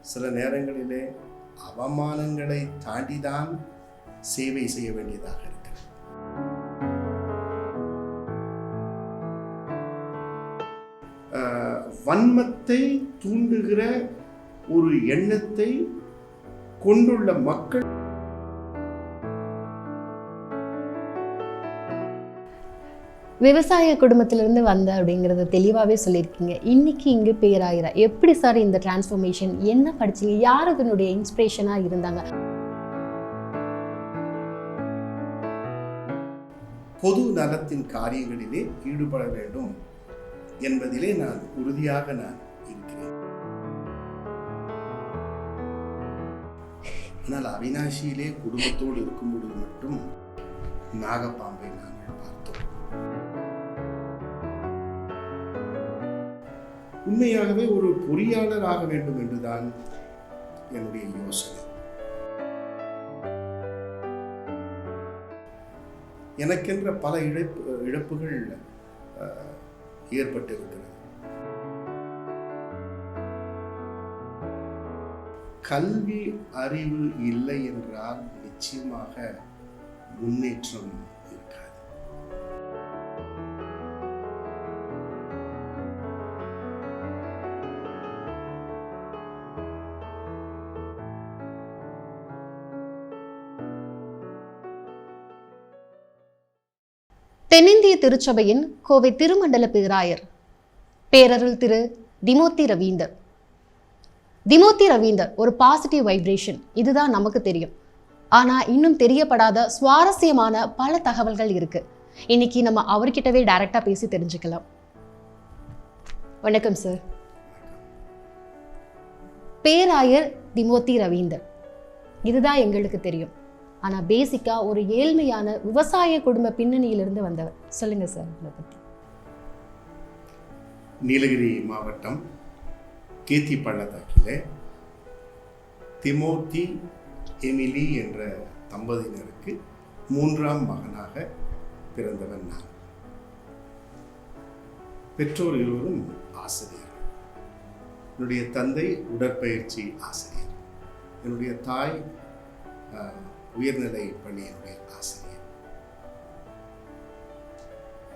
சில நேரங்களிலே அவமானங்களை தாண்டிதான் சேவை செய்ய வேண்டியதாக இருக்கிறது. வன்மத்தை தூண்டுகிற ஒரு எண்ணத்தை கொண்டுள்ள மக்கள் விவசாய குடும்பத்திலிருந்து வந்த அப்படிங்கிறத தெளிவாகவே சொல்லியிருக்கீங்க. இன்னைக்கு இங்கே பேராயிரா? எப்படி சார் இந்த டிரான்ஸ்ஃபர்மேஷன் என்ன படிச்சீங்க? யார் அதனுடைய இன்ஸ்பிரேஷனாக இருந்தாங்க? பொது நலத்தின் காரியங்களிலே ஈடுபட வேண்டும் என்பதிலே நான் உறுதியாக நான் இருக்கிறேன். ஆனால் அவினாசியிலே குடும்பத்தோடு இருக்கும் பொழுது மட்டும் நாகப்பாம்பை உண்மையாகவே ஒரு பொறியாளர் ஆக வேண்டும் என்றுதான் என்னுடைய யோசனை. எனக்கென்ற பல இழப்பு இழப்புகள் ஏற்பட்டிருக்கிறது. கல்வி அறிவு இல்லை என்றால் நிச்சயமாக முன்னேற்றம் தென்னிந்திய திருச்சபையின் கோவை திருமண்டல பேராயர் பேரருள் திரு திமோத்தி ரவீந்தர். திமோத்தி ரவீந்தர் ஒரு பாசிட்டிவ் வைப்ரேஷன் இதுதான் நமக்கு தெரியும். ஆனால் இன்னும் தெரியப்படாத சுவாரஸ்யமான பல தகவல்கள் இருக்கு. இன்னைக்கு நம்ம அவர்கிட்டவே டைரக்டா பேசி தெரிஞ்சுக்கலாம். வணக்கம் சார் பேராயர் திமோத்தி ரவீந்தர். இதுதான் எங்களுக்கு தெரியும். ஆனால் பேசிக்காக ஒரு ஏழ்மையான விவசாய குடும்ப பின்னணியிலிருந்து வந்தவர். சொல்லுங்க சார் உங்களை பற்றி நீலகிரி மாவட்டம் கீர்த்தி பள்ளத்தாக்கில் திமோத்தி எமிலி என்ற தம்பதியினருக்கு மூன்றாம் மகனாக பிறந்தவன் நான். பெற்றோர் இருவரும் ஆசிரியர். என்னுடைய தந்தை உடற்பயிற்சி ஆசிரியர். என்னுடைய தாய் உயர்நிலை பள்ளியினுடைய ஆசிரியர்.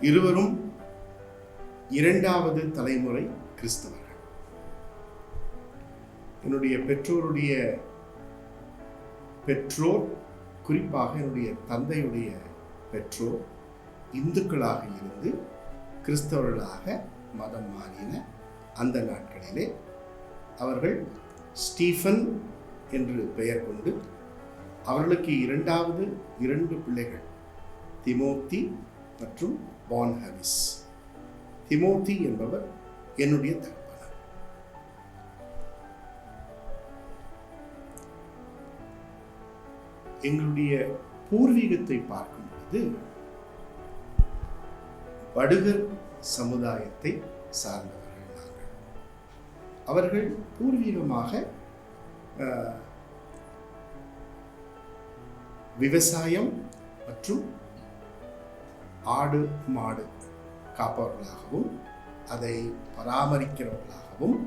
இருவரும் இரண்டாவது தலைமுறை கிறிஸ்தவர்கள். என்னுடைய பெற்றோருடைய பெற்றோர் குறிப்பாக என்னுடைய தந்தையுடைய பெற்றோர் இந்துக்களாக இருந்து கிறிஸ்தவர்களாக மதம் மாறின அந்த நாட்களிலே அவர்கள் ஸ்டீஃபன் என்று பெயர் கொண்டு அவர்களுக்கு இரண்டாவது இரண்டு பிள்ளைகள் திமோத்தி மற்றும் பான் ஹாரிஸ் திமோத்தி என்பவர் என்னுடைய தகப்பனார். எங்களுடைய பூர்வீகத்தை பார்க்கும் பொழுது வடுகர் சமுதாயத்தை சார்ந்தவர்கள் நாங்கள். அவர்கள் பூர்வீகமாக விவசாயம் மற்றும் ஆடு மாடு காப்பவர்களாகவும் அதை பராமரிக்கிறவர்களாகவும்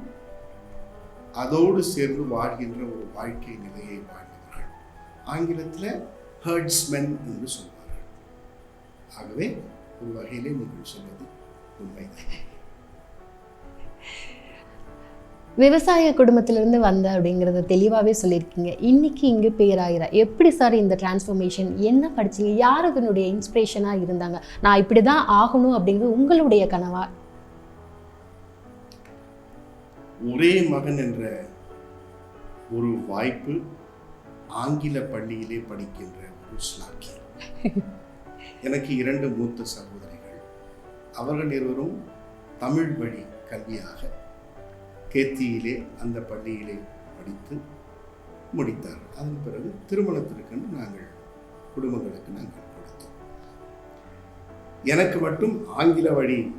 அதோடு சேர்ந்து வாழ்கின்ற ஒரு வாழ்க்கை நிலையை வாழ்ந்தவர்கள் ஆங்கிலத்தில் ஹர்ட்ஸ்மென் என்று சொல்வார்கள். ஆகவே ஒரு வகையிலே நீங்கள் சொல்வது உண்மைதான். விவசாய குடும்பத்திலிருந்து வந்த அப்படிங்கிறத தெளிவாகவே சொல்லியிருக்கீங்க. இன்னைக்கு இங்கே பேராயிரா எப்படி சார் இந்த டிரான்ஸ்ஃபர்மேஷன் என்ன படிச்சீங்க? யார் அதனுடைய இன்ஸ்பிரேஷனாக இருந்தாங்க? நான் இப்படி தான் ஆகணும் அப்படிங்கிறது உங்களுடைய கனவா? ஒரே மகன் என்ற ஒரு வாய்ப்பு ஆங்கில பள்ளியிலே படிக்கின்ற ஒரு எனக்கு இரண்டு மூத்த சகோதரிகள். அவர்கள் இருவரும் தமிழ் வழி கல்வியாக கேத்தியிலே அந்த பள்ளியிலே படித்து முடித்தார்கள் அதன் பிறகு திருமணத்திற்கென்று நாங்கள் குடும்பங்களுக்கு நாங்கள் கொடுத்தோம். எனக்கு மட்டும் ஆங்கில வழி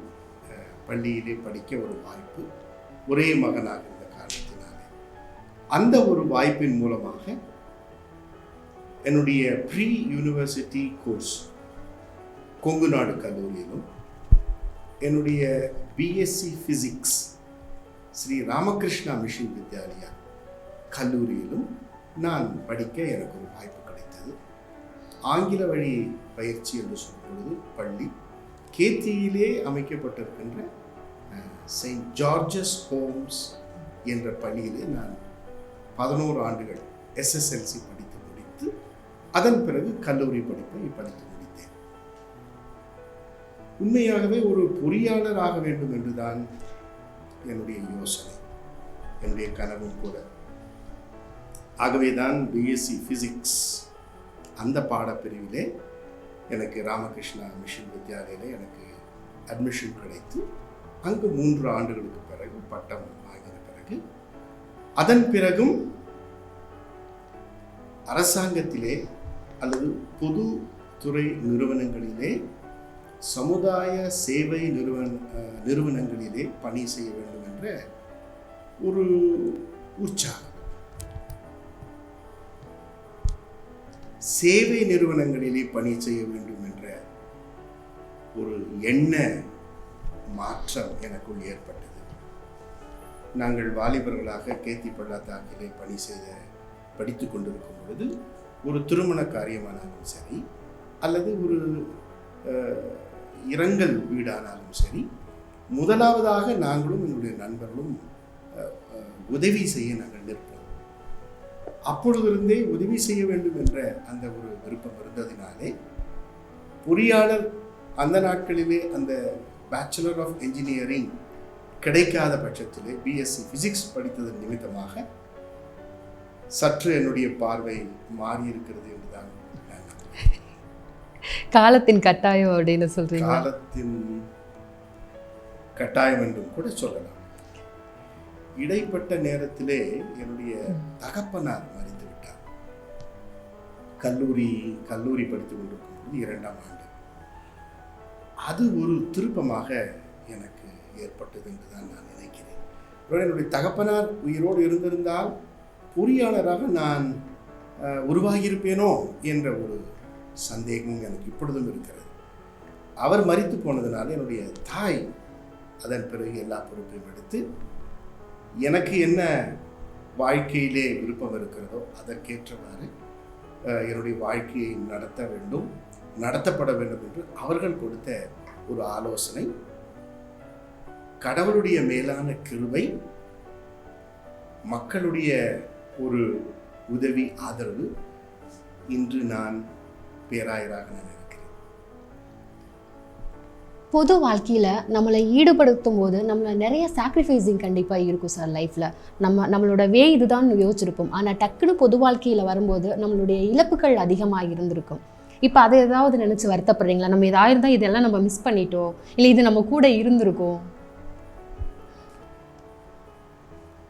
பள்ளியிலே படிக்க ஒரு வாய்ப்பு ஒரே மகனாக இருந்த காரணத்தினாலே. அந்த ஒரு வாய்ப்பின் மூலமாக என்னுடைய pre university course Kongu Nadu கல்லூரியிலும் என்னுடைய BSc physics Sri Ramakrishna mission Vidyalaya கல்லூரியிலும் நான் படிக்க எனக்கு ஒரு வாய்ப்பு கிடைத்தது. ஆங்கில வழி பயிற்சி என்று சொல்லும்பொழுது பள்ளி கேத்தியிலே அமைக்கப்பட்டிருக்கின்ற செயின்ட் ஜார்ஜஸ் ஹோம்ஸ் என்ற பள்ளியிலே நான் பதினோரு ஆண்டுகள் எஸ்எஸ்எல்சி படித்து முடித்து அதன் பிறகு கல்லூரி படிப்பை படித்து முடித்தேன். உண்மையாகவே ஒரு பொறியாளர் ஆக வேண்டும் என்றுதான் என்னுடைய யோசனை என்னுடைய கனவும் கூட. ஆகவே தான் பிஎஸ்சி ஃபிசிக்ஸ் அந்த பாடப்பிரிவிலே எனக்கு ராமகிருஷ்ணா மிஷன் வித்யாலயில் எனக்கு அட்மிஷன் கிடைத்து அங்கு மூன்று ஆண்டுகளுக்கு பிறகு பட்டம் வாங்கின பிறகு அதன் பிறகும் அரசாங்கத்திலே அல்லது பொது துறை நிறுவனங்களிலே சமுதாய சேவை நிறுவன நிறுவனங்களிலே பணி செய்ய வேண்டும் என்ற ஒரு உற்சாகம். சேவை நிறுவனங்களிலே பணி செய்ய வேண்டும் என்ற ஒரு எண்ண மாற்றம் எனக்குள் ஏற்பட்டது. நாங்கள் வாலிபர்களாக கேத்தி பள்ளத்தாக்கிலே பணி செய்த படித்து கொண்டிருக்கும் பொழுது ஒரு திருமண காரியமானாலும் சரி அல்லது ஒரு இரங்கல் வீடானாலும் சரி முதலாவதாக நாங்களும் என்னுடைய நண்பர்களும் உதவி செய்ய நாங்கள் நிற்போம். அப்பொழுதிருந்தே உதவி செய்ய வேண்டும் என்ற அந்த ஒரு விருப்பம் இருந்ததினாலே பொறியாளர் அந்த நாட்களிலே அந்த பேச்சுலர் ஆஃப் என்ஜினியரிங் கிடைக்காத பட்சத்திலே பிஎஸ்சி ஃபிசிக்ஸ் படித்ததன் நிமித்தமாக சற்று என்னுடைய பார்வை மாறியிருக்கிறது என்றுதான் காலத்தின் கட்டாயம் அப்படின்னு சொல்றீங்க. காலத்தின் கட்டாயம் என்றும் கூட சொல்லலாம். இடைப்பட்ட நேரத்திலே என்னுடைய தகப்பனார் மறைந்து விட்டார் கல்லூரி கல்லூரி படித்துக் கொண்டிருக்கும் போது இரண்டாம் ஆண்டு. அது ஒரு திருப்பமாக எனக்கு ஏற்பட்டது என்று தான் நான் நினைக்கிறேன். என்னுடைய தகப்பனார் உயிரோடு இருந்திருந்தால் பொறியாளராக நான் உருவாகியிருப்பேனோ என்ற ஒரு சந்தேகம் எனக்கு இப்பொழுதும் இருக்கிறது. அவர் மறித்து போனதுனால என்னுடைய தாய் அதன் பிறகு எல்லா பொறுப்பையும் எடுத்து எனக்கு என்ன வாழ்க்கையிலே விருப்பம் இருக்கிறதோ அதற்கேற்றவாறு என்னுடைய வாழ்க்கையை நடத்த வேண்டும் நடத்தப்பட வேண்டும் என்று அவர்கள் கொடுத்த ஒரு ஆலோசனை கடவுளுடைய மேலான கிருவை மக்களுடைய ஒரு உதவி ஆதரவு இன்று நான் பேராயராக நான் இருக்கிறேன் பொது வாழ்க்கையில் நம்மளை ஈடுபடுத்தும் போது நம்மள நிறைய சாக்ரிஃபைசிங் கண்டிப்பாக இருக்கும் சார் லைஃப்பில் நம்ம நம்மளோட வே இதுதான் யோசிச்சிருப்போம். ஆனால் டக்குன்னு பொது வாழ்க்கையில் வரும்போது நம்மளுடைய இழப்புகள் அதிகமாக இருந்திருக்கும். இப்போ அதை ஏதாவது நினச்சி வருத்தப்படுறீங்களா? நம்ம இதாக இருந்தால் இதெல்லாம் நம்ம மிஸ் பண்ணிட்டோம். இல்லை இது நம்ம கூட இருந்திருக்கோம்.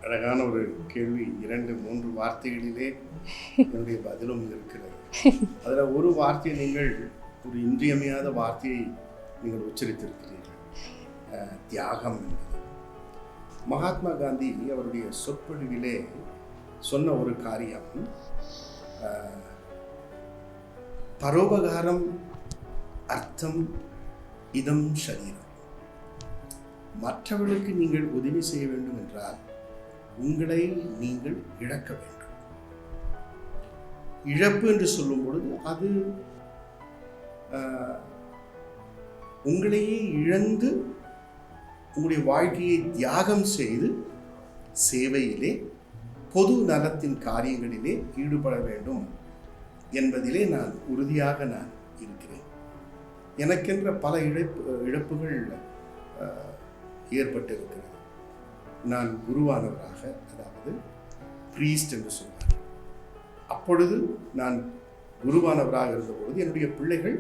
அழகான ஒரு கேள்வி. இரண்டு மூன்று வார்த்தைகளிலே என்னுடைய பதிலும் இருக்கிறது. அதில் ஒரு வார்த்தையை நீங்கள் ஒரு இன்றியமையாத வார்த்தையை நீங்கள் உச்சரித்திருக்கிறீர்கள். தியாகம் என்பது. மகாத்மா காந்தி அவருடைய சொற்பொழிவிலே சொன்ன ஒரு காரியம் பரோபகாரம் அர்த்தம் இதம் சரீரம். மற்றவர்களுக்கு நீங்கள் உதவி செய்ய வேண்டும் என்றால் உங்களை நீங்கள் இழக்க வேண்டும். இழப்பு என்று சொல்லும் பொழுது அது உங்களையே இழந்து உங்களுடைய வாழ்க்கையை தியாகம் செய்து சேவையிலே பொது நலத்தின் காரியங்களிலே ஈடுபட வேண்டும் என்பதிலே நான் உறுதியாக நான் இருக்கிறேன். எனக்கென்ற பல இழப்பு இழப்புகள் ஏற்பட்டிருக்கிறது. நான் குருவானவராக அதாவது ப்ரீஸ்ட் என்று சொல்வார் அப்பொழுது நான் குருவானவராக இருந்தபொழுது என்னுடைய பிள்ளைகள்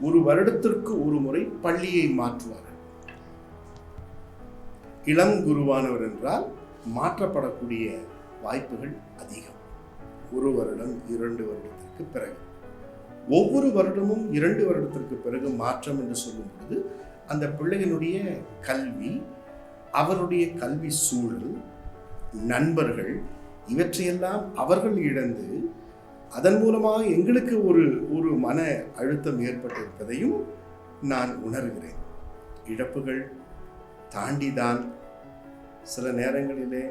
ஒரு வருடத்திற்கு ஒரு முறை பள்ளியை மாற்றுவார்கள். இளம் குருவானவர் என்றால் மாற்றப்படக்கூடிய வாய்ப்புகள் அதிகம். ஒரு வருடம் இரண்டு வருடத்திற்கு பிறகு. ஒவ்வொரு வருடமும் இரண்டு வருடத்திற்கு பிறகு மாற்றம் என்று சொல்லும் பொழுது அந்த பிள்ளைகளுடைய கல்வி அவருடைய கல்வி சூழல் நண்பர்கள் இவற்றையெல்லாம் அவர்கள் இழந்து அதன் மூலமாக எங்களுக்கு ஒரு ஒரு மன அழுத்தம் ஏற்பட்டிருப்பதையும் நான் உணர்கிறேன். இழப்புகள் தாண்டிதான் சில நேரங்களிலே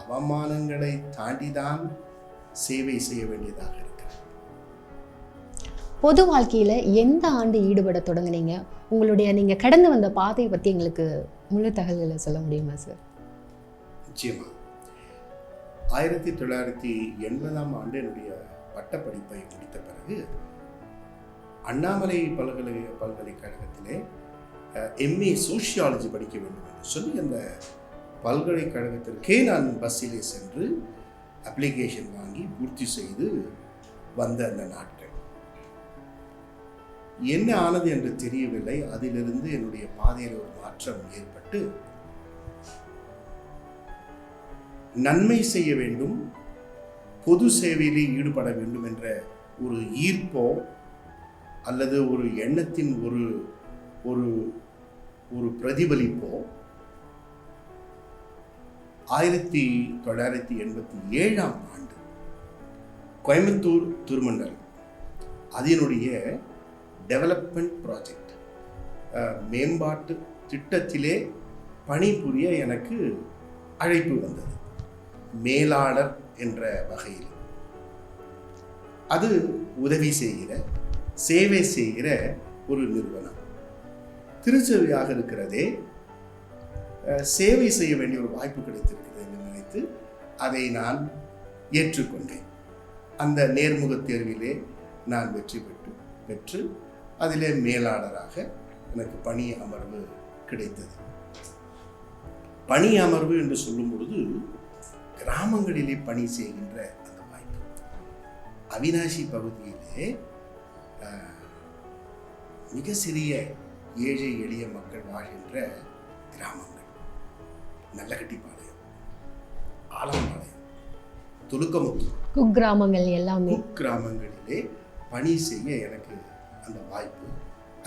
அவமானங்களை தாண்டிதான் சேவை செய்ய வேண்டியதாக இருக்கிறது. பொது வாழ்க்கையில எந்த ஆண்டு ஈடுபட தொடங்குனீங்க? உங்களுடைய நீங்க கடந்து வந்த பாதையை பத்தி எங்களுக்கு முழு தகவல்களை சொல்ல முடியுமா சார்? நிச்சயமா ஆயிரத்தி தொள்ளாயிரத்தி எண்பதாம் ஆண்டு என்னுடைய பட்டப்படிப்பை முடித்த பிறகு அண்ணாமலை பல்கலை பல்கலைக்கழகத்திலே எம்ஏ சோஷியாலஜி படிக்க வேண்டும் என்று சொல்லி அந்த பல்கலைக்கழகத்திற்கே நான் பஸ்ஸிலே சென்று அப்ளிகேஷன் வாங்கி பூர்த்தி செய்து வந்த அந்த நாட்கள். என்ன ஆனது என்று தெரியவில்லை. அதிலிருந்து என்னுடைய பாதையில் ஒரு மாற்றம் ஏற்பட்டு நன்மை செய்ய வேண்டும் பொது சேவையிலே ஈடுபட வேண்டும் என்ற ஒரு ஈர்ப்போ அல்லது ஒரு எண்ணத்தின் ஒரு ஒரு ஒரு பிரதிபலிப்போ ஆயிரத்தி தொள்ளாயிரத்தி எண்பத்தி ஏழாம் ஆண்டு கோயம்புத்தூர் திருமண்டலம். அதனுடைய டெவலப்மெண்ட் ப்ராஜெக்ட் மேம்பாட்டு திட்டத்திலே பணிபுரிய எனக்கு அழைப்பு வந்தது. மேலாளர் என்ற வகையில். அது உதவி செய்கிற சேவை செய்கிற ஒரு நிறுவனம். திருச்செவியாக இருக்கிறதே சேவை செய்ய வேண்டிய ஒரு வாய்ப்பு கிடைத்திருக்கிறது என்று நினைத்து அதை நான் ஏற்றுக்கொண்டேன். அந்த நேர்முக தேர்விலே நான் வெற்றி பெற்று பெற்று அதிலே மேலாளராக எனக்கு பணி அமர்வு கிடைத்தது. பணி அமர்வு என்று சொல்லும் கிராமங்களிலே பணி செய்கின்ற அந்த வாய்ப்பு. அவினாசி பகுதியிலே மிக சிறிய ஏழை எளிய மக்கள் வாழ்கின்ற கிராமங்கள். நல்லகட்டிப்பாளையம் ஆலம்பாளையம் துலுக்கமுத்து. குக்கிராமங்கள் எல்லாமே. குக்கிராமங்களிலே பணி செய்ய எனக்கு அந்த வாய்ப்பு.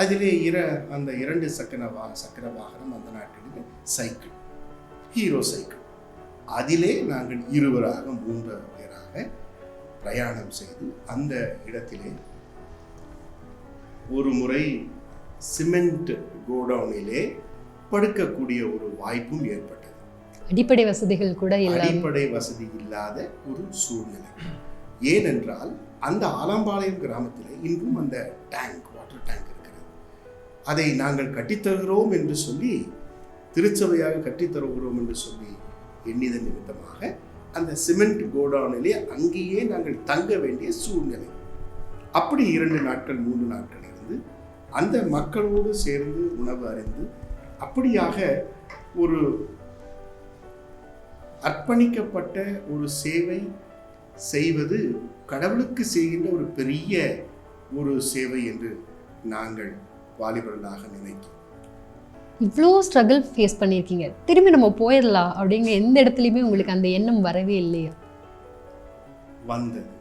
அதிலே இர அந்த இரண்டு சக்கர வா சக்கர வாகனம் அந்த நாட்டிலே சைக்கிள் ஹீரோ சைக்கிள். அதிலே நாங்கள் இருவராக மூன்று பேராக பிரயாணம் செய்து அந்த இடத்திலே ஒரு முறை சிமெண்ட் கோடவுனிலே படுக்கக்கூடிய ஒரு வாய்ப்பும் ஏற்பட்டது. அடிப்படை வசதிகள் கூட அடிப்படை வசதி இல்லாத ஒரு சூழ்நிலை. ஏனென்றால் அந்த ஆலம்பாளையம் கிராமத்தில் இன்றும் அந்த டேங்க் வாட்டர் டேங்க் இருக்கிறது. அதை நாங்கள் கட்டித்தருகிறோம் என்று சொல்லி திருச்சபையாக கட்டித்தருகிறோம் என்று சொல்லி எண்ணிதன் நிமித்தமாக அந்த சிமெண்ட் கோடவுனிலே அங்கேயே நாங்கள் தங்க வேண்டிய சூழ்நிலை. அப்படி இரண்டு நாட்கள் மூன்று நாட்கள் இருந்து அந்த மக்களோடு சேர்ந்து உணவு அறிந்து அப்படியாக ஒரு அர்ப்பணிக்கப்பட்ட ஒரு சேவை செய்வது கடவுளுக்கு செய்கின்ற ஒரு பெரிய ஒரு சேவை என்று நாங்கள் வாலிபர்களாக நினைக்கிறோம். இவ்வளோ ஸ்ட்ரகிள் ஃபேஸ் பண்ணியிருக்கீங்க. திரும்பி நம்ம போயிடலாம் அப்படிங்கிற எந்த இடத்துலையுமே உங்களுக்கு அந்த எண்ணம் வரவே இல்லையா? வந்தது.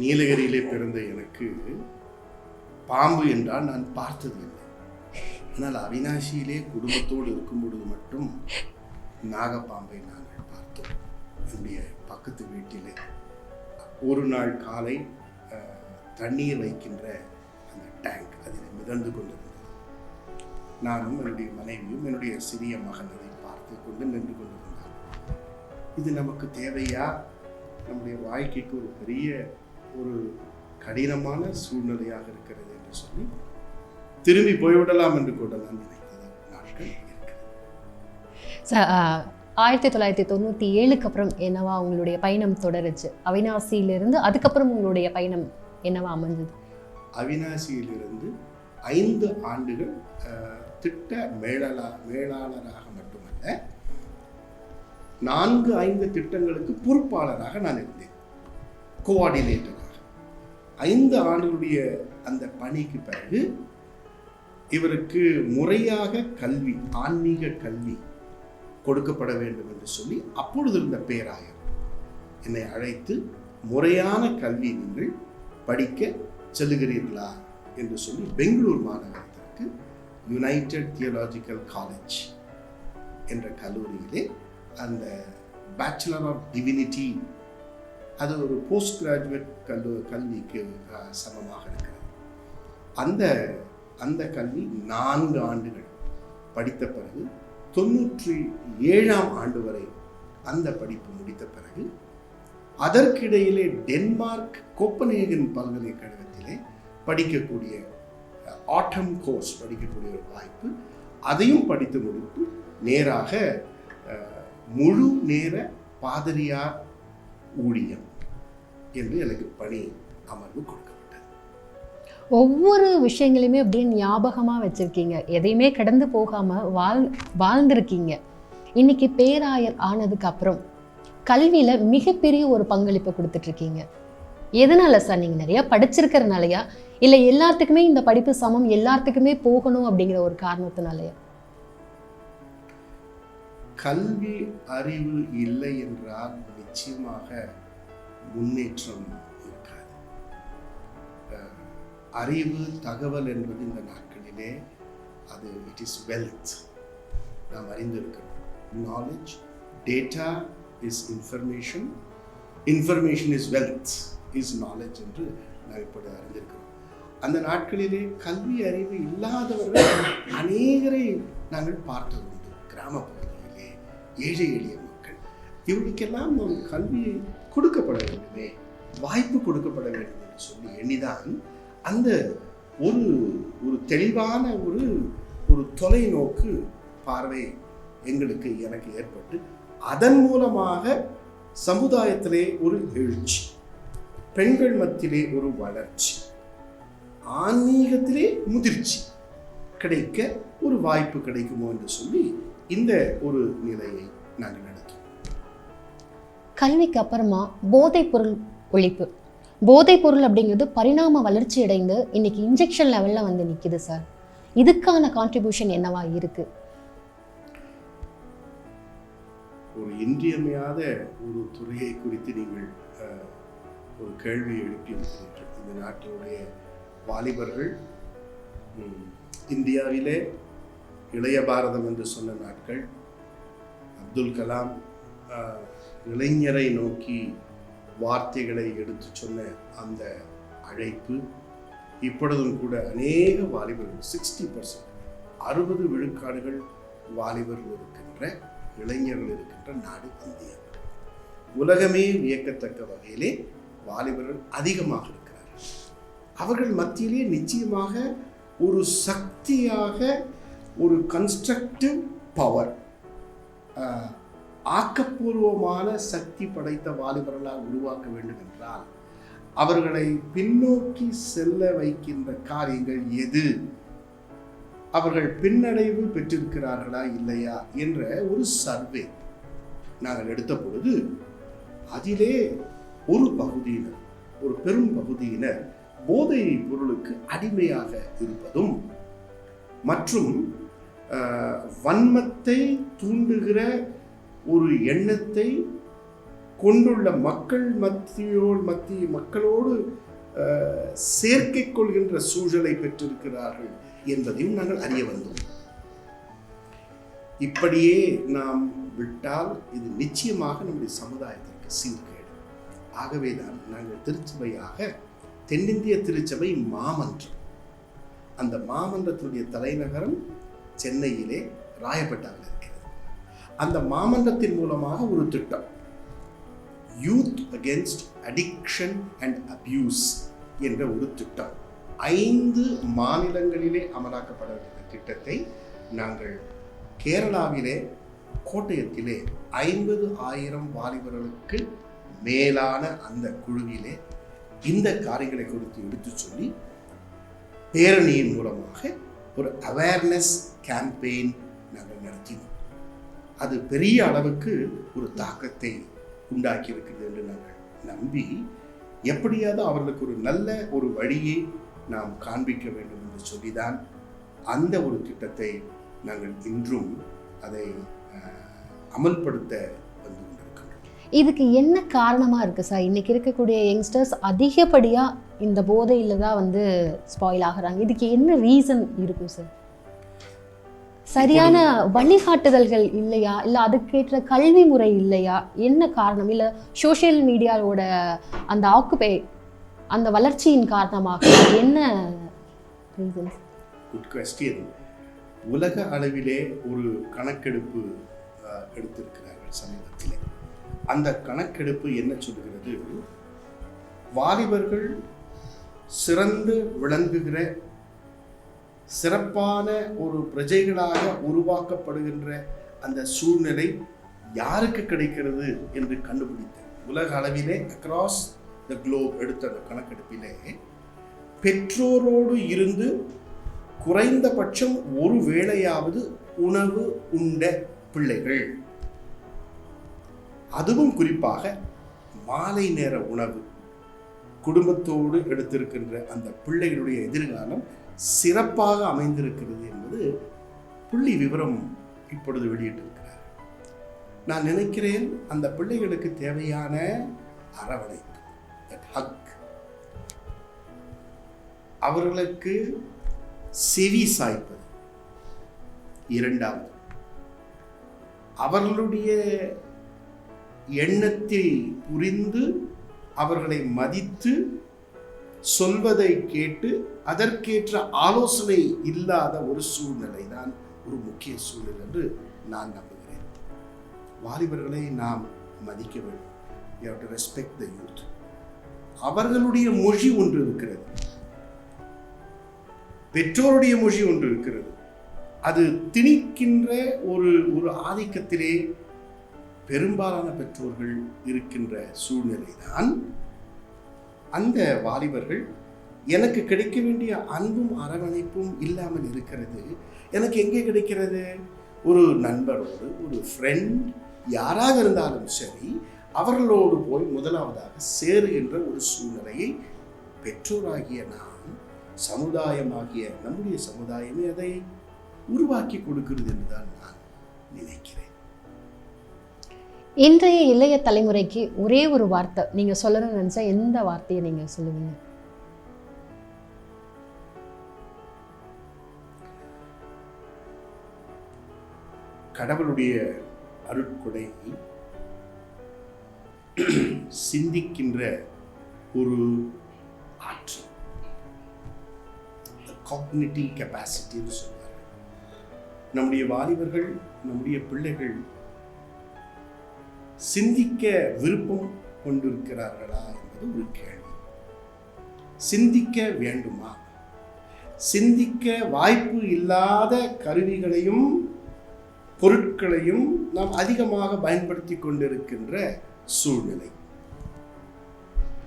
நீலகிரியிலே பிறந்த எனக்கு பாம்பு என்றால் நான் பார்த்தது இல்லை ஆனால் அவினாசியிலே குடும்பத்தோடு இருக்கும் பொழுது மட்டும் நாகப்பாம்பை நாங்கள் பார்த்தோம். என்னுடைய பக்கத்து வீட்டிலே. ஒரு நாள் காலை தண்ணீர் வைக்கின்ற அதில் மிதந்து கொண்டிருந்தது. நானும் என்னுடைய மனைவியும் என்னுடைய சிறிய மகன் அதை பார்த்து கொண்டு நின்று கொண்டிருந்தார் இது நமக்கு தேவையா? நம்முடைய வாழ்க்கைக்கு ஒரு பெரிய ஒரு கடினமான சூழ்நிலையாக இருக்கிறது என்று சொல்லி திரும்பி போய்விடலாம் என்று கூட நான் நினைத்தது. நாட்கள் இருக்கிறது. ச- ஆயிரத்தி தொள்ளாயிரத்தி தொண்ணூற்றி ஏழுக்கு அப்புறம் என்னவா உங்களுடைய பயணம் தொடருச்சு? அவினாசியிலிருந்து அதுக்கப்புறம் உங்களுடைய பயணம் என்னவா அமைஞ்சது? அவினாசியிலிருந்து ஐந்து ஆண்டுகள் திட்ட மேலாளா மேலாளராக மட்டுமல்ல நான்கு ஐந்து திட்டங்களுக்கு பொறுப்பாளராக நான் இருந்தேன். கோஆர்டினேட்டராக ஐந்து ஆண்டுகளுடைய அந்த பணிக்கு பிறகு இவருக்கு முறையாக கல்வி ஆன்மீக கல்வி கொடுக்கப்பட வேண்டும் என்று சொல்லி அப்பொழுது இருந்த பேராயர் என்னை அழைத்து முறையான கல்வி நீங்கள் படிக்க செல்லுகிறீர்களா என்று சொல்லி பெங்களூர் மாநகரத்திற்கு யுனைடெட் தியலாஜிக்கல் காலேஜ் என்ற கல்லூரியிலே அந்த பேச்சுலர் ஆஃப் டிவினிட்டி அது ஒரு போஸ்ட் கிராஜுவேட் கல்லு கல்விக்கு சமமாக இருக்கிறது. அந்த அந்த கல்வி நான்கு ஆண்டுகள் படித்த பிறகு தொண்ணூற்றி ஏழாம் ஆண்டு வரை அந்த படிப்பு முடித்த பிறகு அதற்கிடையிலே டென்மார்க் கோப்பனேகன் பல்கலைக்கழகத்தில் படிக்கக்கூடிய ஆட்டம் கோர்ஸ் படிக்கக்கூடிய ஒரு வாய்ப்பு. அதையும் படித்து முடித்து நேராக முழு நேர பாதிரியார் ஊழியம் என்று எனக்கு பணி அமர்வு கொடுக்கப்பட்டது. ஒவ்வொரு விஷயங்களையுமே அப்படின்னு ஞாபகமாக வச்சுருக்கீங்க. எதையுமே கடந்து போகாமல் வாழ் வாழ்ந்திருக்கீங்க. இன்னைக்கு பேராயர் ஆனதுக்கு அப்புறம் கல்வியில மிகப்பெரிய ஒரு பங்களிப்பை கொடுத்துட்ருக்கீங்க எதனால சார் நீங்கள் நிறையா படிச்சிருக்கிறனாலயா இல்லை எல்லாத்துக்குமே இந்த படிப்பு சமம் எல்லாத்துக்குமே போகணும் அப்படிங்கிற ஒரு காரணத்தினாலயா? கல்வி அறிவு இல்லை என்றால் நிச்சயமாக முன்னேற்றம் இருக்காது. அறிவு தகவல் என்பது இந்த நாட்களிலே அது இட் இஸ் வெல்த் நாம் அறிந்திருக்கிறோம். Knowledge data is information information is wealth is knowledge என்று நான் இப்படி அறிஞ்சிருக்கிறோம் அந்த நாட்களிலே கல்வி அறிவு இல்லாதவர்கள் அநேகரை நாங்கள் பார்த்தது உண்டு. கிராமப்பகுதியிலே ஏழை எளிய மக்கள். இவர்களுக்கெல்லாம் நாம் கல்வி கொடுக்கப்பட வேண்டுமே வாய்ப்பு கொடுக்கப்பட வேண்டும் என்று சொல்லி எண்ணிதான் அந்த ஒரு ஒரு தெளிவான ஒரு ஒரு தொலைநோக்கு பார்வை எங்களுக்கு எனக்கு ஏற்பட்டு அதன் மூலமாக சமுதாயத்திலே ஒரு எழுச்சி. பெண்கள் மத்தியிலே ஒரு வளர்ச்சி ஆன்மீகத்திலே முதிர்ச்சி கிடைக்க ஒரு வாய்ப்பு கிடைக்குமோ என்று சொல்லி இந்த ஒரு நிலையை நாங்கள் நடத்தோம் கல்விக்கு அப்புறமா போதைப் பொருள் ஒழிப்பு. போதைப் பொருள் அப்படிங்கிறது பரிணாம வளர்ச்சி அடைந்து இன்னைக்கு இன்ஜெக்ஷன் லெவல்ல வந்து நிக்குது சார் இதுக்கான கான்ட்ரிபியூஷன் என்னவா இருக்கு? ஒரு இன்றியமையாத ஒரு துறையை குறித்து நீங்கள் ஒரு கேள்வி எழுப்பியிருக்கிறீர்கள் இந்த நாட்டினுடைய வாலிபர்கள் இந்தியாவிலே இளைய பாரதம் என்று சொன்ன நாட்கள் அப்துல் கலாம் இளைஞரை நோக்கி வார்த்தைகளை எடுத்து சொன்ன அந்த அழைப்பு இப்பொழுதும் கூட அநேக வாலிபர்கள் சிக்ஸ்டி பர்சன்ட் அறுபது விழுக்காடுகள் வாலிபர்கள் இருக்கின்ற இளைஞர்கள் இருக்கின்ற நாடு இந்தியா. உலகமே வியக்கத்தக்க வகையிலே வாலிபர்கள் அதிகமாக இருக்கிறார்கள். அவர்கள் மத்தியிலேயே நிச்சயமாக ஒரு சக்தியாக ஒரு கன்ஸ்ட்ரக்டிவ் பவர் ஆக்கப்பூர்வமான சக்தி படைத்த வாலிபர்களால் உருவாக்க வேண்டும் என்றால் அவர்களை பின்னோக்கி செல்ல வைக்கின்ற காரியங்கள் எது? அவர்கள் பின்னடைவு பெற்றிருக்கிறார்களா இல்லையா என்ற ஒரு சர்வே நாங்கள் எடுத்த பொழுது அதிலே ஒரு பகுதியினர் ஒரு பெரும் பகுதியினர் போதை பொருளுக்கு அடிமையாக இருப்பதும் மற்றும் வன்மத்தை தூண்டுகிற ஒரு எண்ணத்தை கொண்டுள்ள மக்கள் மத்தியோடு மத்திய மக்களோடு சேர்க்கை கொள்கின்ற சூழலை பெற்றிருக்கிறார்கள் என்பதையும் நாங்கள் அறிய வந்தோம். இப்படியே நாம் விட்டால் இது நிச்சயமாக நம்முடைய சமுதாயத்திற்கு ஆகவே தான் நாங்கள் திருச்சபையாக தென்னிந்திய திருச்சபை மாமன்றம். அந்த மாமன்றத்தினுடைய தலைநகரம் சென்னையிலே ராயப்பட்டாவில் இருக்கிறது. அந்த மாமன்றத்தின் மூலமாக ஒரு திட்டம் youth against addiction and abuse என்ற ஒரு திட்டம் ஐந்து மாநிலங்களிலே அமலாக்கப்பட வேண்டிய திட்டத்தை நாங்கள் கேரளாவிலே கோட்டயத்திலே ஐம்பது ஆயிரம் வாலிபர்களுக்கு மேலான அந்த குழுவிலே இந்த காரியங்களை குறித்து எடுத்து சொல்லி பேரணியின் மூலமாக ஒரு அவேர்னஸ் கேம்பெயின் நாங்கள் நடத்தினோம். அது பெரிய அளவுக்கு ஒரு தாக்கத்தை உண்டாக்கி இருக்கிறது என்று நாங்கள் நம்பி எப்படியாவது அவர்களுக்கு ஒரு நல்ல ஒரு வழியை நாம் காண்பிக்க வேண்டும் என்று சொல்லிதான் அந்த ஒரு திட்டத்தை நாங்கள் இன்றும் அதை அமல்படுத்த இதுக்கு என்ன காரணமா இருக்கு சார் இன்னைக்கு இருக்கக்கூடிய யங்ஸ்டர்ஸ் அதிகப்படியா இந்த போதையில தான் வந்து ஸ்பாயில் ஆகுறாங்க. இதுக்கு என்ன ரீசன் இருக்கும் சார் சரியான வழிகாட்டுதல்கள் இல்லையா? இல்ல அதுக்கேற்ற கல்வி முறை இல்லையா? என்ன காரணம்? இல்ல சோஷியல் மீடியாவோட அந்த ஆக்குபை அந்த வளர்ச்சியின் காரணமாக என்ன ரீசன்ஸ் குட் கொஸ்டின் உலக அளவிலே ஒரு கணக்கெடுப்பு எடுத்திருக்கிறார்கள் சமீபத்திலே. அந்த கணக்கெடுப்பு என்ன சொல்கிறது வாலிபர்கள் சிறந்து விளங்குகிற சிறப்பான ஒரு பிரஜைகளாக உருவாக்கப்படுகின்ற அந்த சூழ்நிலை யாருக்கு கிடைக்கிறது என்று கண்டுபிடித்தேன். உலக அளவிலே அக்ராஸ் த குளோப் எடுத்த அந்த கணக்கெடுப்பிலே பெற்றோரோடு இருந்து குறைந்தபட்சம் ஒரு வேளையாவது உணவு உண்ட பிள்ளைகள் அதுவும் குறிப்பாக மாலை நேர உணவு. குடும்பத்தோடு எடுத்திருக்கின்ற அந்த பிள்ளைகளுடைய எதிர்காலம் சிறப்பாக அமைந்திருக்கிறது என்பது புள்ளி விவரம் இப்பொழுது வெளியிட்டிருக்கிறார். நான் நினைக்கிறேன் அந்த பிள்ளைகளுக்கு தேவையான அரவணைப்பு ஹக் அவர்களுக்கு செவி சாய்ப்பது இரண்டாவது. அவர்களுடைய எண்ணத்தில் புரிந்து அவர்களை மதித்து சொல்வதை கேட்டு அதற்கேற்ற ஆலோசனை இல்லாத ஒரு சூழ்நிலை தான் ஒரு முக்கிய சூழ்நிலை என்று நான் நம்புகிறேன். வாலிபர்களை நாம் மதிக்க வேண்டும். You have to respect the youth அவர்களுடைய மொழி ஒன்று இருக்கிறது. பெற்றோருடைய மொழி ஒன்று இருக்கிறது. அது திணிக்கின்ற ஒரு ஒரு ஆதிக்கத்திலே பெரும்பாலான பெற்றோர்கள் இருக்கின்ற சூழ்நிலை தான் அந்த வாலிபர்கள் எனக்கு கிடைக்க வேண்டிய அன்பும் அரவணைப்பும் இல்லாமல் இருக்கிறது. எனக்கு எங்கே கிடைக்கிறது? ஒரு நண்பரோடு ஒரு ஃப்ரெண்ட் யாராக இருந்தாலும் சரி அவர்களோடு போய் முதலாவதாக சேருகின்ற ஒரு சூழ்நிலையை பெற்றோராகிய நாம் சமுதாயமாகிய நம்முடைய சமுதாயமே அதை உருவாக்கி கொடுக்கிறது என்றுதான் நான் நினைக்கிறேன். இன்றைய இளைய தலைமுறைக்கு ஒரே ஒரு வார்த்தை நீங்கள் சொல்லணும்னு நினச்சா எந்த வார்த்தையை நீங்கள் சொல்லுவீங்க? கடவுளுடைய அருட்கொடை சிந்திக்கின்ற ஒரு ஆற்றல். காக்னிட்டிவ் கெப்பாசிட்டின்னு சொல்லுவாங்க. நம்முடைய வாலிபர்கள் நம்முடைய பிள்ளைகள் சிந்திக்க விருப்பம் கொண்டிருக்கிறார்களா என்பது ஒரு கேள்வி. சிந்திக்க வேண்டுமா? சிந்திக்க வாய்ப்பு இல்லாத கருவிகளையும் பொருட்களையும் நாம் அதிகமாக பயன்படுத்தி கொண்டிருக்கின்ற சூழ்நிலை.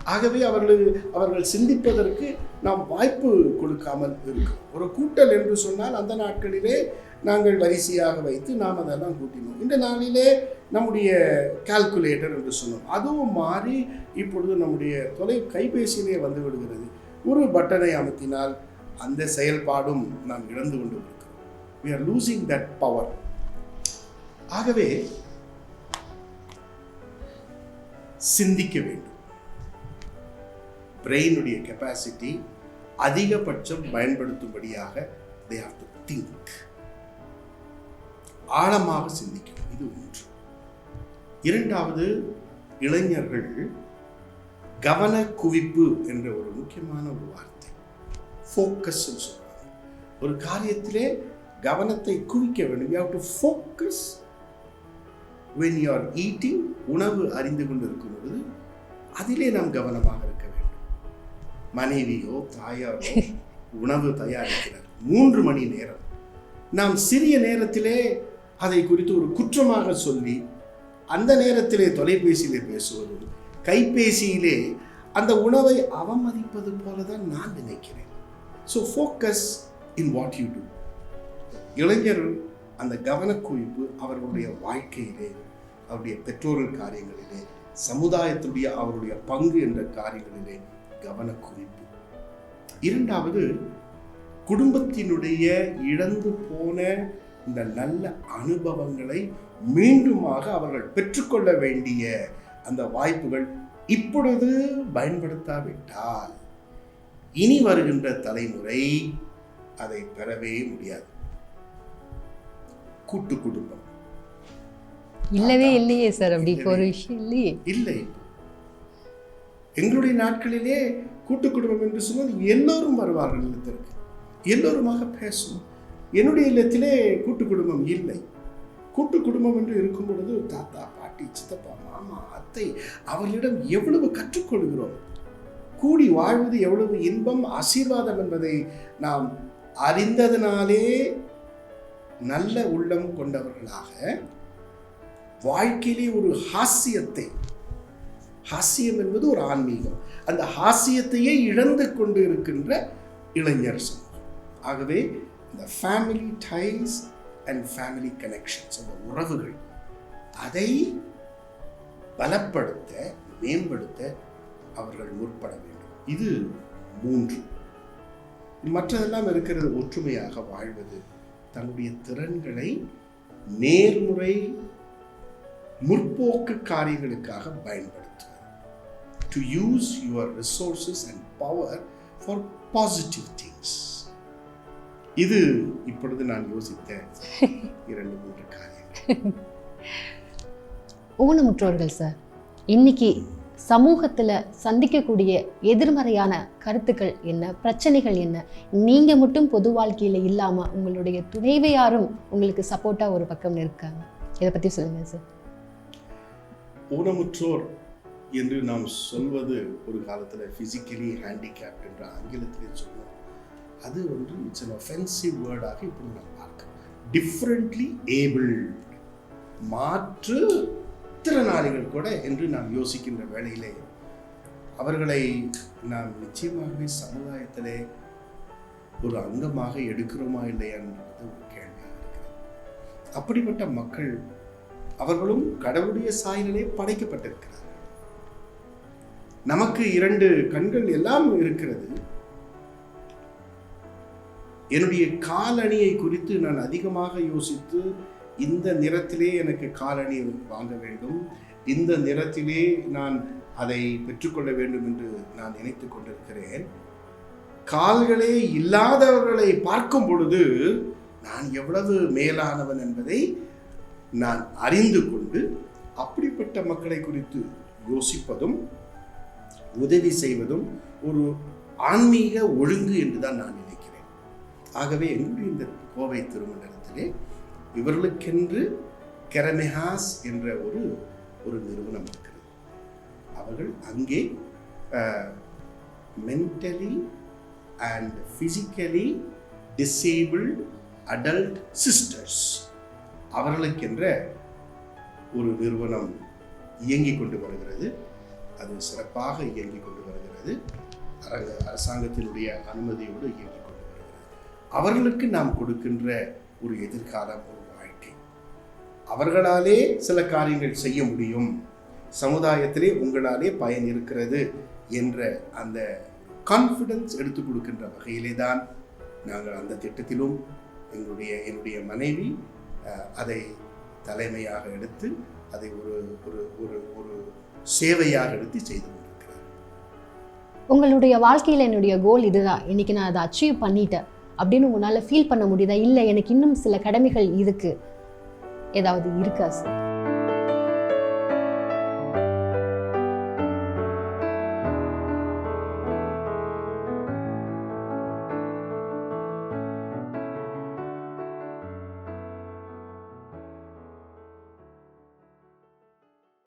ஆகவே அவர்கள் அவர்கள் சிந்திப்பதற்கு நாம் வாய்ப்பு கொடுக்காமல் இருக்கும் ஒரு கூட்டல் என்று சொன்னால் அந்த நாட்களிலே நாங்கள் வரிசையாக வைத்து நாம் அதெல்லாம் கூட்டினோம். இந்த நாளிலே நம்முடைய கால்குலேட்டர் என்று சொன்னோம். அதுவும் மாறி இப்பொழுது நம்முடைய தொலை கைபேசியிலே வந்து விடுகிறது. ஒரு பட்டனை அமுத்தினால் அந்த செயல்பாடும் நாம் இழந்து கொண்டு இருக்கிறோம் we are losing that power ஆகவே சிந்திக்க வேண்டும். பிரெயினுடைய கெப்பாசிட்டி அதிகபட்சம் பயன்படுத்தும்படியாக தே ஹாவ் டு திங்க் ஆழமாக சிந்திக்கணும் இது ஒன்று. இரண்டாவது இளைஞர்கள் கவன குவிப்பு என்ற ஒரு முக்கியமான ஒரு வார்த்தை. ஃபோக்கஸ் சொல்றாங்க ஒரு காரியத்திலே கவனத்தை குவிக்க வேண்டும். You have to focus when you are eating உணவு அறிந்து கொண்டிருக்கும் பொழுது அதிலே நாம் கவனமாக இருக்க வேண்டும். மனைவியோ தாயாரோ உணவு தயாரிக்கிறார். மூன்று மணி நேரம். நாம் சிறிய நேரத்திலே அதை குறித்து ஒரு குற்றமாக சொல்லி அந்த நேரத்திலே தொலைபேசியிலே பேசுவதும் கைபேசியிலே அந்த உணவை அவமதிப்பது போல தான் நான் நினைக்கிறேன். So focus in what you do இளைஞர் அந்த கவனக்குவிப்பு அவர்களுடைய வாழ்க்கையிலே அவருடைய பெற்றோர்கள் காரியங்களிலே சமுதாயத்துடைய அவருடைய பங்கு என்ற காரியங்களிலே கவனக்குவிப்பு. இரண்டாவது குடும்பத்தினுடைய இழந்து போன இந்த நல்ல அனுபவங்களை மீண்டுமாக அவர்கள் பெற்றுக்கொள்ள வேண்டிய அந்த வாய்ப்புகள் இப்பொழுது பயன்படுத்தாவிட்டால் இனி வருகின்ற தலைமுறை அதை பெறவே முடியாது. கூட்டு குடும்பம். இல்லவே இல்லையே சார் அப்படி ஒரு விஷயம் இல்லையே. இல்லை. எங்களுடைய நாட்களிலே கூட்டு குடும்பம் என்று சொன்னால் எல்லோரும் வருவார்கள் இல்லத்திற்கு. எல்லோருமாக பேசுவோம். என்னுடைய இல்லத்திலே கூட்டு குடும்பம் இல்லை. கூட்டு குடும்பம் என்று இருக்கும் பொழுது தாத்தா பாட்டி சித்தப்பா மாமா அத்தை அவர்களிடம் எவ்வளவு கற்றுக்கொள்கிறோம்? கூடி வாழ்வது எவ்வளவு இன்பம் ஆசீர்வாதம் என்பதை நாம் அறிந்ததனாலே நல்ல உள்ளம் கொண்டவர்களாக வாழ்க்கையிலே ஒரு ஹாஸ்யத்தை ஹாஸ்யம் என்பது ஒரு ஆன்மீகம். அந்த ஹாஸ்யத்தையே இழந்து கொண்டு இருக்கின்ற இளைஞர் சமூகம். ஆகவே இந்த family times and family connections அந்த உறவுகள். அதை பலப்படுத்த மேம்படுத்த அவர்கள் முற்பட வேண்டும். இது மூன்று. மற்றதெல்லாம் இருக்கிறது ஒற்றுமையாக வாழ்வது. தன்னுடைய திறன்களை நேர்முறை முற்போக்கு காரியங்களுக்காக பயன்படுத்துவது. To use your resources and power for positive things இது இப்பொழுது நான் யோசித்த இரண்டு மூன்று காரியங்கள். ஊனமுற்றோர்கள் சார் இன்னைக்கு சமூகத்துல சந்திக்கக்கூடிய எதிர்மறையான கருத்துக்கள் என்ன பிரச்சனைகள் என்ன? நீங்க மட்டும் பொது வாழ்க்கையில இல்லாம உங்களுடைய துணைவையாரும் உங்களுக்கு சப்போர்ட்டா ஒரு பக்கம் இருக்காங்க? இதை பத்தி சொல்லுங்க சார் ஊனமுற்றோர் என்று நாம் சொல்வது ஒரு காலத்தில் ஃபிசிக்கலி ஹேண்டிகேப்ட் என்ற ஆங்கிலத்திலே சொன்னோம் அது வந்து இட்ஸ் அன் ஒஃபென்சிவ் வேர்டாக இப்படி நாம் பார்க்கிறோம் டிஃப்ரெண்ட்லி ஏபிள் மாற்று திறனாளிகள் கூட என்று நாம் யோசிக்கின்ற வேளையிலே அவர்களை நாம் நிச்சயமாகவே சமுதாயத்திலே ஒரு அங்கமாக எடுக்கிறோமா இல்லையா என்பது ஒரு கேள்வியாக இருக்கிறது. அப்படிப்பட்ட மக்கள் அவர்களும் கடவுளுடைய சாயலிலே படைக்கப்பட்டிருக்கிறார்கள். நமக்கு இரண்டு கண்கள் எல்லாம் இருக்கிறது. என்னுடைய காலணியை குறித்து நான் அதிகமாக யோசித்து இந்த நிறத்திலே எனக்கு காலணி வாங்க வேண்டும். இந்த நிறத்திலே நான் அதை பெற்றுக்கொள்ள வேண்டும் என்று நான் நினைத்து கொண்டிருக்கிறேன். கால்களே இல்லாதவர்களை பார்க்கும் பொழுது நான் எவ்வளவு மேலானவன் என்பதை நான் அறிந்து கொண்டு அப்படிப்பட்ட மக்களை குறித்து யோசிப்பதும் உதவி செய்வதும் ஒரு ஆன்மீக ஒழுங்கு என்று தான் நான் நினைக்கிறேன். ஆகவே எங்களுடைய இந்த கோவை திருமண்டலத்திலே இவர்களுக்கென்று கெரமெஹாஸ் என்ற ஒரு ஒரு நிறுவனம் இருக்கிறது. அவர்கள் அங்கே mentally and physically disable adult sisters அவர்களுக்கென்ற ஒரு நிறுவனம் இயங்கிக் கொண்டு வருகிறது. அது சிறப்பாக இயங்கிக் கொண்டு வருகிறது. அரங்க அரசாங்கத்தினுடைய அனுமதியோடு இயங்கிக் கொண்டு அவர்களுக்கு நாம் கொடுக்கின்ற ஒரு எதிர்காலம் ஒரு வாழ்க்கை. அவர்களாலே சில காரியங்கள் செய்ய முடியும். சமுதாயத்திலே உங்களாலே பயன் இருக்கிறது என்ற அந்த கான்ஃபிடன்ஸ் எடுத்து கொடுக்கின்ற வகையிலே தான் நாங்கள் அந்த திட்டத்திலும் எங்களுடைய என்னுடைய மனைவி அதை தலைமையாக எடுத்து அதை ஒரு ஒரு ஒரு ஒரு சேவையாக எடுத்து செய்து கொண்டிருக்கிறார். உங்களுடைய வாழ்க்கையில் என்னுடைய கோல் இதுதான். இன்னைக்கு நான் அதை அச்சீவ் பண்ணிட்டேன். அப்படின்னு உங்களால் ஃபீல் பண்ண முடியுதா? இல்லை எனக்கு இன்னும் சில கடமைகள் இருக்குது ஏதாவது இருக்கா சார்